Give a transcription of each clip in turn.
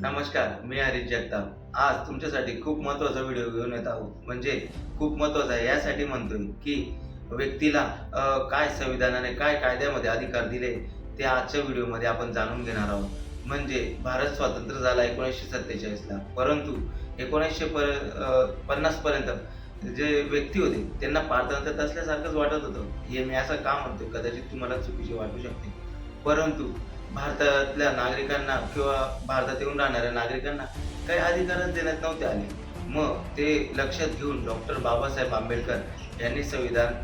नमस्कार मी हरीश जगताप. आज तुमच्यासाठी खूप महत्त्वाचा व्हिडिओ घेऊन येत आहोत. म्हणजे खूप महत्त्वाचा आहे. यासाठी म्हणतोय की व्यक्तीला काय संविधानाने काय कायद्यामध्ये अधिकार दिले ते आजच्या व्हिडिओमध्ये आपण जाणून घेणार आहोत. म्हणजे भारत स्वातंत्र्य झाला एकोणीसशे सत्तेचाळीसला. परंतु एकोणीसशे पर पन्नासपर्यंत जे व्यक्ती होते त्यांना पारतंत्र्यात असल्यासारखंच वाटत होतं. हे मी असं का म्हणतो कदाचित तुम्हाला चुकीचे वाटू शकते. परंतु भारतातल्या नागरिकांना किंवा भारतात येऊन राहणाऱ्या नागरिकांना काही अधिकारच देण्यात नव्हते आले. मग ते लक्षात घेऊन डॉक्टर बाबासाहेब आंबेडकर यांनी संविधान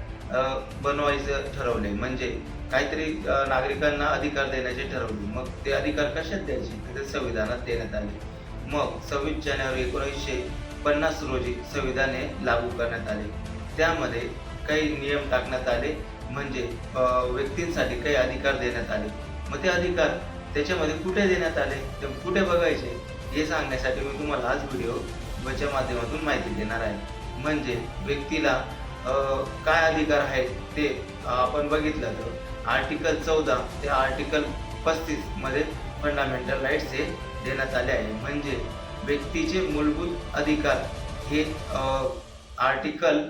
बनवायचं ठरवले. म्हणजे काहीतरी नागरिकांना अधिकार देण्याचे ठरवले. मग ते अधिकार कशात द्यायचे? ते संविधानात देण्यात आले. मग सव्वीस जानेवारी एकोणीसशे पन्नास रोजी संविधान हे लागू करण्यात आले. त्यामध्ये काही नियम टाकण्यात आले. म्हणजे व्यक्तींसाठी काही अधिकार देण्यात आले. मग ते अधिकार त्याच्यामध्ये कुठे देण्यात आले ते कुठे बघायचे हे सांगण्यासाठी मी तुम्हाला आज व्हिडिओ च्या माध्यमातून माहिती देणार आहे. म्हणजे व्यक्तीला काय अधिकार आहेत ते आपण बघितलं तर आर्टिकल चौदा ते आर्टिकल पस्तीसमध्ये फंडामेंटल राईट्स हे देण्यात आले आहे. म्हणजे व्यक्तीचे मूलभूत अधिकार हे आर्टिकल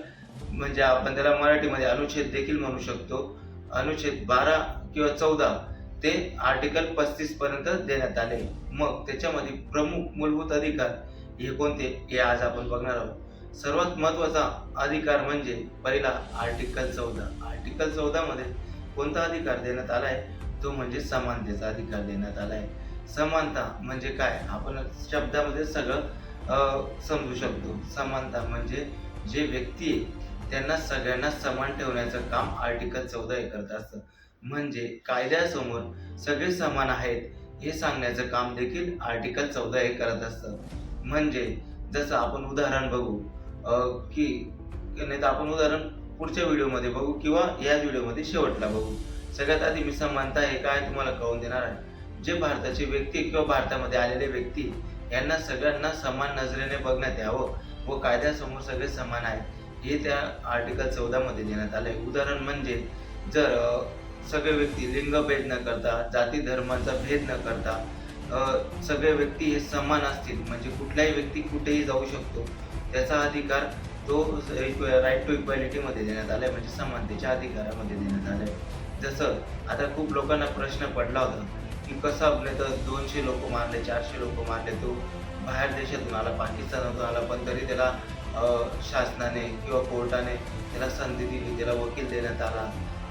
म्हणजे आपण त्याला मराठीमध्ये अनुच्छेद देखील म्हणू शकतो. अनुच्छेद बारा किंवा चौदा ते आर्टिकल पस्तीस पर्यंत देण्यात आले. मग त्याच्यामध्ये प्रमुख मूलभूत अधिकार हे कोणते? हे आज आपण बघणार आहोत. सर्वात महत्त्वाचा अधिकार म्हणजे पहिला आर्टिकल चौदा. आर्टिकल चौदा मध्ये कोणता अधिकार देण्यात आलाय? तो म्हणजे समानतेचा अधिकार देण्यात आलाय. समानता म्हणजे काय? आपण शब्दामध्ये सगळं समजू शकतो. समानता म्हणजे जे व्यक्ती आहे त्यांना सगळ्यांना समान ठेवण्याचं काम आर्टिकल चौदा हे करत असतं. म्हणजे कायद्यासमोर सगळे समान आहेत हे सांगण्याचं काम देखील आर्टिकल चौदा हे करत असतं. म्हणजे जसं आपण उदाहरण बघू की नाही तर आपण उदाहरण पुढच्या व्हिडिओमध्ये बघू किंवा याच व्हिडिओमध्ये शेवटला बघू. सगळ्यात आधी मी समानता हे काय तुम्हाला कळून देणार आहे? जे भारताचे व्यक्ती किंवा भारतामध्ये आलेले व्यक्ती यांना सगळ्यांना समान नजरेने बघण्यात यावं व कायद्यासमोर सगळे समान आहेत हे त्या आर्टिकल चौदामध्ये देण्यात आलं आहे उदाहरण म्हणजे जर सगळे व्यक्ती लिंगभेद न करता जाती धर्माचा भेद न करता सगळे व्यक्ती हे समान असतील. म्हणजे कुठलाही व्यक्ती कुठेही जाऊ शकतो. त्याचा अधिकार तो राईट टू इक्वॅलिटीमध्ये देण्यात आलाय. म्हणजे समानतेच्या अधिकारामध्ये देण्यात आलाय. जसं आता खूप लोकांना प्रश्न पडला होता की कसा आपले तर दोनशे लोक मारले चारशे लोक मारले तो बाहेर देशातून आला पाकिस्तानातून आला पण तरी त्याला शासनाने किंवा कोर्टाने त्याला संधी दिली त्याला वकील देण्यात आला.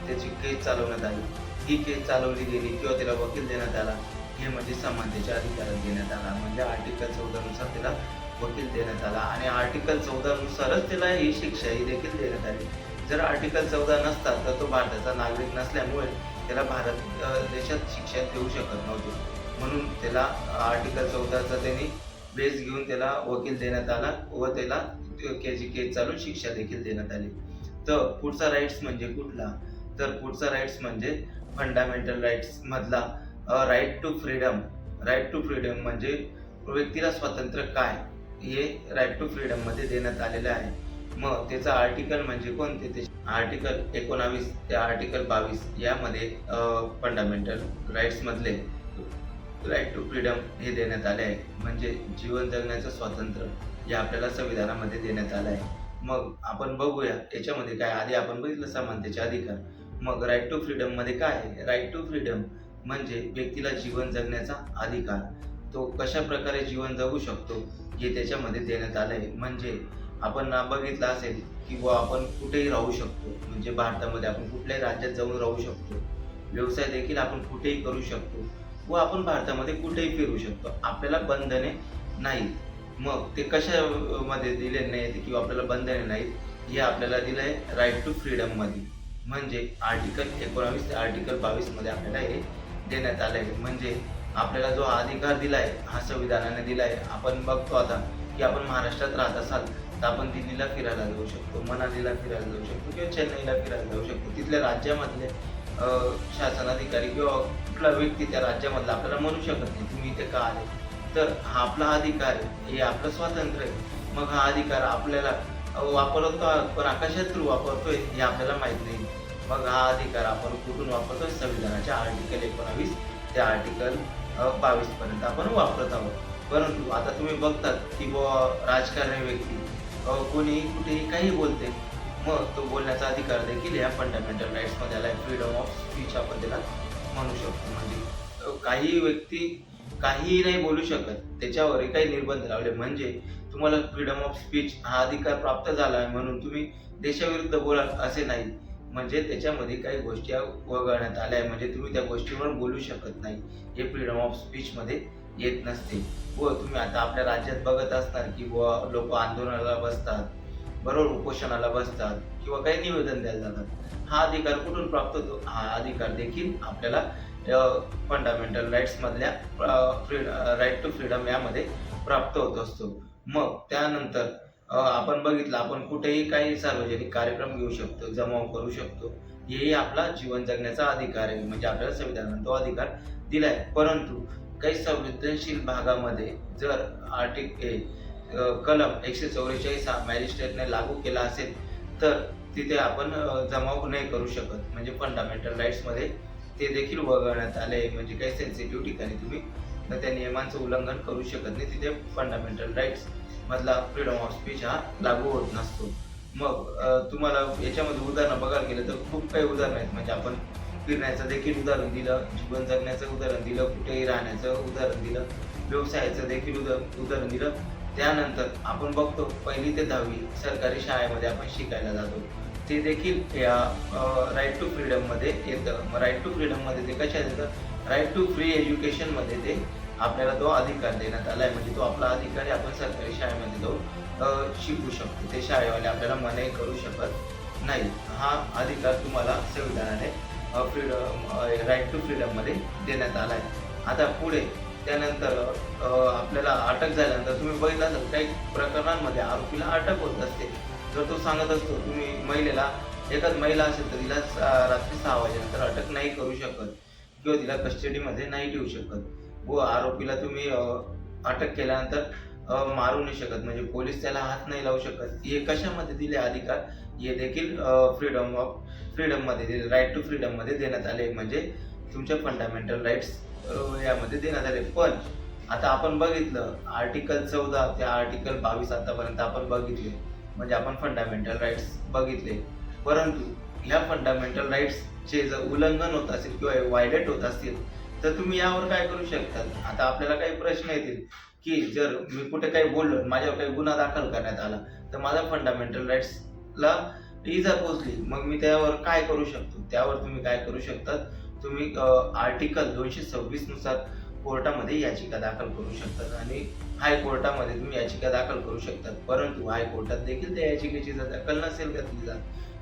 त्याची केस चालवण्यात आली ही केस चालवली गेली किंवा त्याला वकील देण्यात आला हे म्हणजे समानतेच्या अधिकारात देण्यात आला. म्हणजे आर्टिकल चौदानुसार त्याला वकील देण्यात आला आणि आर्टिकल चौदानुसारच त्याला ही शिक्षा ही देखील देण्यात आली. जर आर्टिकल चौदा नसता तर तो भारताचा नागरिक नसल्यामुळे त्याला भारत देशात शिक्षा देऊ शकत नव्हते. म्हणून त्याला आर्टिकल चौदाचा त्यांनी बेस घेऊन त्याला वकील देण्यात आला व त्याला केस चालून शिक्षा देखील देण्यात आली. तर पुढचा राईट्स म्हणजे कुठला? तर पुढचा राईट्स म्हणजे फंडामेंटल राईट्स मधला right to freedom right to freedom म्हणजे व्यक्तीला स्वातंत्र्य काय? हे राईट टू फ्रीडममध्ये देण्यात आलेलं आहे. मग त्याचा आर्टिकल म्हणजे कोणते? ते आर्टिकल एकोणावीस ते आर्टिकल बावीस यामध्ये फंडामेंटल राईट्स मधले राईट टू फ्रीडम हे देण्यात आले आहे. म्हणजे जीवन जगण्याचं स्वातंत्र्य हे आपल्याला संविधानामध्ये देण्यात आलं आहे. मग आपण बघूया याच्यामध्ये काय? आधी आपण बघितलं समानतेचे अधिकार. मग राईट टू फ्रीडममध्ये काय आहे? राईट टू फ्रीडम म्हणजे व्यक्तीला जीवन जगण्याचा अधिकार. तो कशा प्रकारे जीवन जगू शकतो हे त्याच्यामध्ये देण्यात आलं आहे म्हणजे आपण बघितलं असेल की आपण कुठेही राहू शकतो. म्हणजे भारतामध्ये आपण कुठल्याही राज्यात जाऊन राहू शकतो. व्यवसाय देखील आपण कुठेही करू शकतो. व आपण भारतामध्ये कुठेही फिरू शकतो. आपल्याला बंधने नाहीत. मग ते कशामध्ये दिले नाहीत किंवा आपल्याला बंधने नाहीत हे आपल्याला दिलं आहे राईट टू फ्रीडममध्ये म्हणजे आर्टिकल एकोणावीस ते आर्टिकल बावीसमध्ये आपल्याला हे देण्यात आलं आहे म्हणजे आपल्याला जो अधिकार दिलाय हा संविधानाने दिलाय. आपण बघतो आता की आपण महाराष्ट्रात राहत असाल तर आपण दिल्लीला फिरायला जाऊ शकतो मनालीला फिरायला जाऊ शकतो किंवा चेन्नईला फिरायला जाऊ शकतो. तिथल्या राज्यामधले शासनाधिकारी किंवा कुठला व्यक्ती त्या राज्यामधला आपल्याला म्हणू शकत नाही तुम्ही इथे का आले? तर हा आपला अधिकार आहे हे आपलं स्वातंत्र्य आहे. मग हा अधिकार आपल्याला वापरतो पण आकाशात थ्रू वापरतोय हे आपल्याला माहीत नाही. मग हा अधिकार आपण कुठून वापरतो? संविधानाच्या आर्टिकल एकोणावीस ते आर्टिकल बावीस पर्यंत आपण वापरत आहोत. परंतु आता तुम्ही बघतात की बुवा राजकारणी व्यक्ती कोणीही कुठेही काही बोलते मग तो बोलण्याचा अधिकार देखील या फंडामेंटल राईट्समध्ये आला फ्रीडम ऑफ स्पीच आपण त्याला म्हणू शकतो. म्हणजे काही व्यक्ती काहीही नाही बोलू शकत त्याच्यावरही काही निर्बंध लावले. म्हणजे तुम्हाला फ्रीडम ऑफ स्पीच हा अधिकार प्राप्त झाला आहे म्हणून तुम्ही देशाविरुद्ध बोलाल असे नाही. म्हणजे त्याच्यामध्ये काही गोष्टी वगळण्यात आल्या. म्हणजे तुम्ही त्या गोष्टीवर बोलू शकत नाही. हे फ्रीडम ऑफ स्पीचमध्ये येत नसते. व तुम्ही आता आपल्या राज्यात बघत असणार की बुवा लोक आंदोलनाला बसतात बरोबर उपोषणाला बसतात किंवा काही निवेदन द्यायला जातात. हा अधिकार कुठून प्राप्त होतो? हा अधिकार देखील आपल्याला फंडामेंटल राईट्समधल्या फ्री राईट टू फ्रीडम यामध्ये प्राप्त होत असतो. मग त्यानंतर आपण बघितलं आपण कुठेही काही सार्वजनिक कार्यक्रम घेऊ शकतो जमाव करू शकतो हेही आपला जीवन जगण्याचा अधिकार आहे म्हणजे आपल्याला संविधानाने तो अधिकार दिला आहे परंतु काही संवेदनशील भागामध्ये जर आर्टिक कलम एकशे चौवेचाळीस हा मॅजिस्ट्रेटने लागू केला असेल तर तिथे आपण जमाव नाही करू शकत. म्हणजे फंडामेंटल राईट्समध्ये ते देखील वगळण्यात आले म्हणजे काही सेन्सिटिव्ह ठिकाणी तुम्ही तर त्या नियमांचं उल्लंघन करू शकत नाही. तिथे फंडामेंटल राईट्स मधला फ्रीडम ऑफ स्पीच हा लागू होत नसतो. मग तुम्हाला याच्यामध्ये उदाहरणं बघायला गेलं तर खूप काही उदाहरणं आहेत. म्हणजे आपण फिरण्याचं देखील उदाहरण दिलं जीवन जगण्याचं उदाहरण दिलं कुठेही राहण्याचं उदाहरण दिलं व्यवसायाचं देखील उदा उदाहरण दिलं. त्यानंतर आपण बघतो पहिली ते दहावी सरकारी शाळेमध्ये आपण शिकायला जातो. ते देखील या राईट टू फ्रीडममध्ये येतं. मग राईट टू फ्रीडममध्ये ते कशा येतं? राईट टू फ्री एज्युकेशनमध्ये ते आपल्याला तो अधिकार देण्यात आला आहे म्हणजे तो आपला अधिकारी आपण सरकारी शाळेमध्ये तो शिकू शकतो. ते शाळेवाले आपल्याला मनाई करू शकत नाही. हा अधिकार तुम्हाला संविधानाने फ्रीडम राईट टू फ्रीडममध्ये देण्यात आला आहे आता पुढे त्यानंतर आपल्याला अटक झाल्यानंतर तुम्ही बघितलं तर काही प्रकरणांमध्ये आरोपीला अटक होत असते. जर तो सांगत असतो तुम्ही महिलेला एकच महिला असेल तर तिला रात्री सहा वाजेनंतर अटक नाही करू शकत. किंवा तिला कस्टडीमध्ये नाही ठेवू शकत. व आरोपीला तुम्ही अटक केल्यानंतर मारू नाही शकत. म्हणजे पोलीस त्याला हात नाही लावू शकत. हे कशामध्ये दिले अधिकार? हे देखील फ्रीडम ऑफ फ्रीडममध्ये दिले राईट टू फ्रीडममध्ये देण्यात आले. म्हणजे तुमच्या फंडामेंटल राईट्स यामध्ये देण्यात आले. पण आता आपण बघितलं आर्टिकल चौदा ते आर्टिकल बावीस आतापर्यंत आपण बघितले. म्हणजे आपण फंडामेंटल राईट्स बघितले. परंतु ह्या फंडामेंटल राईट्सचे जर उल्लंघन होत असेल किंवा वायलेट होत असतील तर तुम्ही यावर काय करू शकता? आता आपल्याला काही प्रश्न येतील की जर मी कुठे काही बोललो माझ्यावर काही गुन्हा दाखल करण्यात आला तर माझा फंडामेंटल राईट्सला इजा पोचली मग मी त्यावर काय करू शकतो? त्यावर तुम्ही काय करू शकतात तुम्ही आर्टिकल दोनशे सव्वीसनुसार कोर्टामध्ये याचिका दाखल करू शकतात आणि हायकोर्टामध्ये तुम्ही याचिका दाखल करू शकतात परंतु हायकोर्टात देखील त्या याचिकेची जर दखल नसेल घेतली जात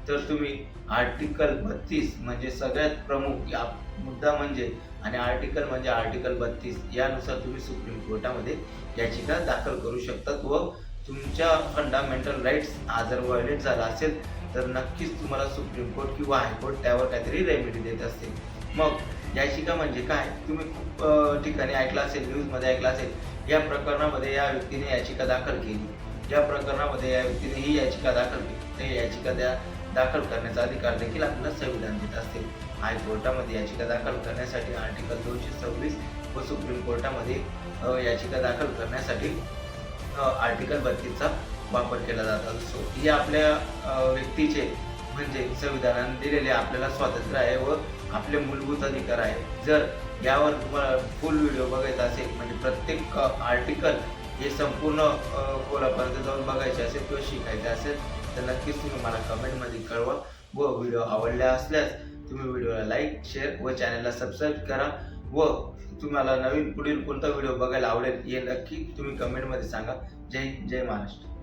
तर तुम्ही आर्टिकल बत्तीस म्हणजे सगळ्यात प्रमुख या मुद्दा म्हणजे आणि आर्टिकल म्हणजे आर्टिकल बत्तीस यानुसार तुम्ही सुप्रीम कोर्टामध्ये याचिका दाखल करू शकतात व तुमच्या फंडामेंटल राईट्स हा जर व्हायलेट झाला असेल तर नक्कीच तुम्हाला सुप्रीम कोर्ट किंवा हायकोर्ट त्यावर काहीतरी रेमेडी देत असते मग याचिका म्हणजे काय? तुम्ही खूप ठिकाणी ऐकलं असेल न्यूजमध्ये ऐकलं असेल या प्रकरणामध्ये या व्यक्तीने याचिका दाखल केली. या प्रकरणामध्ये या व्यक्तीने ही याचिका दाखल केली तर याचिका द्या. दाखल करण्याचा अधिकार देखील आपल्याला संविधान देत असते. हायकोर्टामध्ये याचिका दाखल करण्यासाठी आर्टिकल दोनशे सव्वीस व सुप्रीम कोर्टामध्ये याचिका दाखल करण्यासाठी आर्टिकल बत्तीसचा वापर केला जात असतो. ही आपल्या व्यक्तीचे म्हणजे संविधानाने दिलेले आपल्याला स्वातंत्र्य आहे व आपले मूलभूत अधिकार आहे. जर यावर तुम्हाला फुल व्हिडिओ बघायचा असेल म्हणजे प्रत्येक आर्टिकल हे संपूर्ण अ, खोलापर्यंत जाऊन बघायचे असेल किंवा शिकायचे असेल तर नक्कीच तुम्ही मला कमेंटमध्ये कळवा. व व्हिडिओ आवडला असल्यास तुम्ही व्हिडिओला लाईक शेअर व चॅनलला सबस्क्राईब करा. व तुम्हाला नवीन पुढील कोणता व्हिडिओ बघायला आवडेल हे नक्की तुम्ही कमेंटमध्ये सांगा. जय जय महाराष्ट्र.